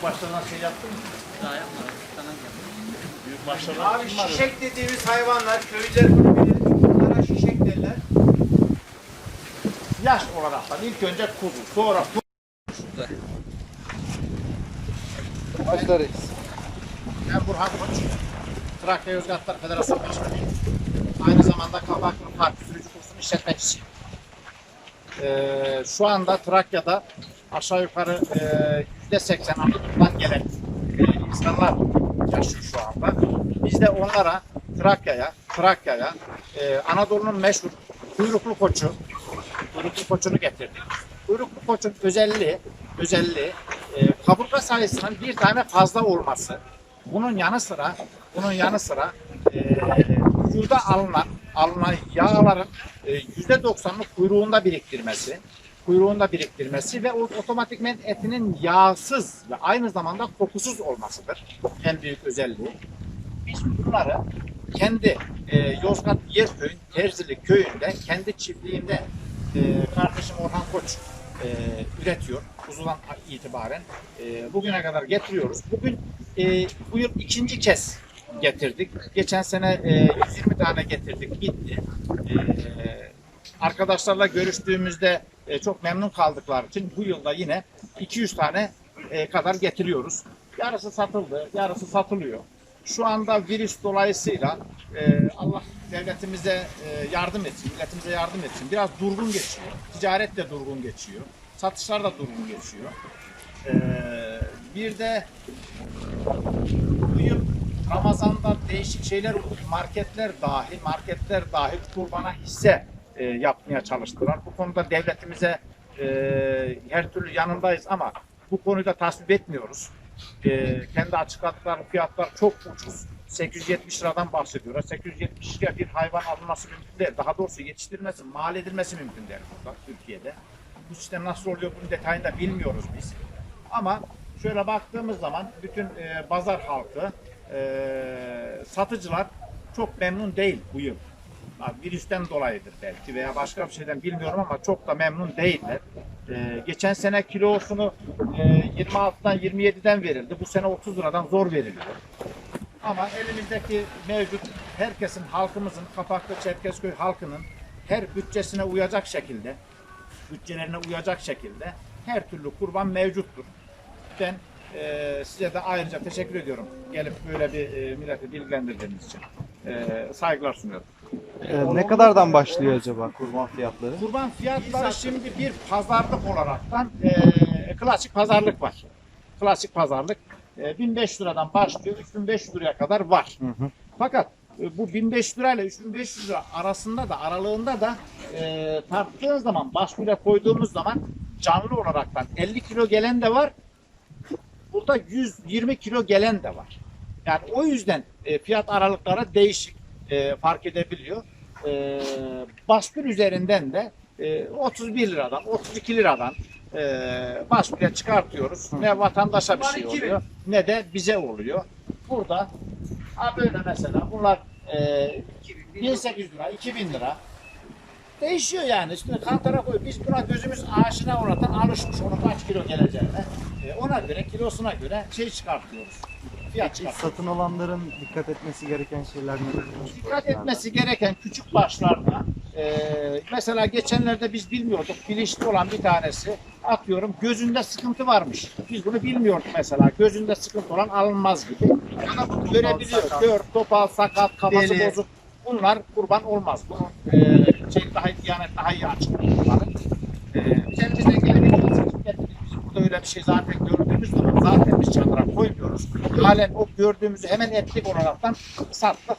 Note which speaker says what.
Speaker 1: büyük başlarına şey yaptın mı?
Speaker 2: Daha yapmadım. Sana.
Speaker 1: Büyük başlarına
Speaker 3: Abi şişek dediğimiz hayvanlar, köylüler bunu bilir. Bunlara şişek derler.
Speaker 1: Yaş olarak da ilk önce kuzu, sonra kuzu.
Speaker 4: Başlarız.
Speaker 1: Ben Burhan Koç, Trakya Yozgatlar Federasyonu Başkanıyım. Aynı zamanda Kabaklı Park Sürücü Kursu'nun işletmecisiyim. Ee, şu anda Trakya'da aşağı yukarı e, yüzde seksen Anadolu'dan gelen e, insanlar yaşıyor şu anda. Biz de onlara Trakya'ya, Trakya'ya e, Anadolu'nun meşhur kuyruklu koçu, kuyruklu koçunu getirdik. Kuyruklu koçun özelliği, özelliği e, kaburga sayısının bir tane fazla olması. Bunun yanı sıra, bunun yanı sıra e, vücuda alınan, alınan yağların e, yüzde doksanını kuyruğunda biriktirmesi, kuyruğunda biriktirmesi ve otomatikmen etinin yağsız ve aynı zamanda kokusuz olmasıdır en büyük özelliği. Biz bunları kendi e, Yozgat Yerköy, Terzili köyünde, kendi çiftliğinde e, kardeşim Orhan Koç e, üretiyor. Kuzudan itibaren e, bugüne kadar getiriyoruz. Bugün e, bu yıl ikinci kez getirdik. Geçen sene e, 120 tane getirdik, bitti. E, arkadaşlarla görüştüğümüzde e, çok memnun kaldıkları için bu yılda yine 200 tane e, kadar getiriyoruz. Yarısı satıldı, yarısı satılıyor. Şu anda virüs dolayısıyla e, Allah devletimize yardım etsin, milletimize yardım etsin. Biraz durgun geçiyor. Ticaret de durgun geçiyor. Satışlar da durgun geçiyor. Bir de bu yıl Ramazan'da değişik şeyler. Marketler dahi, marketler dahi kurbana hisse e, yapmaya çalıştılar. Bu konuda devletimize e, her türlü yanındayız ama bu konuyu da tasvip etmiyoruz. E, kendi açıkladıkları fiyatlar çok ucuz. 870 liradan bahsediyorlar. 870 liraya bir hayvan alınması mümkün değil. Daha doğrusu yetiştirilmesi, mal edilmesi mümkün değil burada Türkiye'de. Bu sistem nasıl oluyor bunun detayını da bilmiyoruz biz. Ama şöyle baktığımız zaman bütün e, pazar halkı, e, satıcılar çok memnun değil bu yıl. Virüsten dolayıdır belki veya başka bir şeyden bilmiyorum ama çok da memnun değiller. E, geçen sene kilosunu e, 26'dan 27'den verildi. Bu sene 30 liradan zor veriliyor. Ama elimizdeki mevcut herkesin, halkımızın, Kapaklı Çerkezköy halkının her bütçesine uyacak şekilde, bütçelerine uyacak şekilde her türlü kurban mevcuttur. Ben e, size de ayrıca teşekkür ediyorum. Gelip böyle bir e, milleti bilgilendirdiğiniz için. E, saygılar sunuyorum.
Speaker 4: Ee, ne kadardan başlıyor acaba kurban fiyatları?
Speaker 1: Kurban fiyatları şimdi bir pazarlık olaraktan e, klasik pazarlık var. Klasik pazarlık e, 1500 liradan başlıyor 3500 liraya kadar var.
Speaker 4: Hı hı.
Speaker 1: Fakat e, bu 1500 lirayla 3500 lira arasında da aralığında da e, tarttığın zaman başvuruyla koyduğumuz zaman canlı olaraktan 50 kilo gelen de var. Burada 120 kilo gelen de var. Yani o yüzden e, fiyat aralıkları değişik e, fark edebiliyor. E, baskül üzerinden de e, 31 liradan 32 liradan e, basküle çıkartıyoruz. Ne vatandaşa bir şey oluyor ne de bize oluyor. Burada ha böyle mesela bunlar e, 1800 lira 2000 lira Değişiyor yani. Şimdi kantara koy. Biz buna gözümüz aşina olarak alışmış. Onun kaç kilo geleceğine. E, ona göre, kilosuna göre şey çıkartıyoruz. Fiyat
Speaker 4: Peki satın olanların dikkat etmesi gereken şeyler neler?
Speaker 1: Dikkat etmesi gereken küçük başlarda e, mesela geçenlerde biz bilmiyorduk. Bilinçli olan bir tanesi atıyorum gözünde sıkıntı varmış. Biz bunu bilmiyorduk mesela. Gözünde sıkıntı olan alınmaz gibi. Ya da bunu görebiliyor. Kör, topal, sakat, kafası
Speaker 3: Deli.
Speaker 1: bozuk. Bunlar kurban olmaz. Bunun e, şey daha diyanet daha iyi açıklıyor bunları. E, geleni getirdik. Biz burada öyle bir şey zaten gördüğümüz zaman zaten biz çadıra koymuyoruz. Halen o gördüğümüzü hemen etlik olaraktan sattık.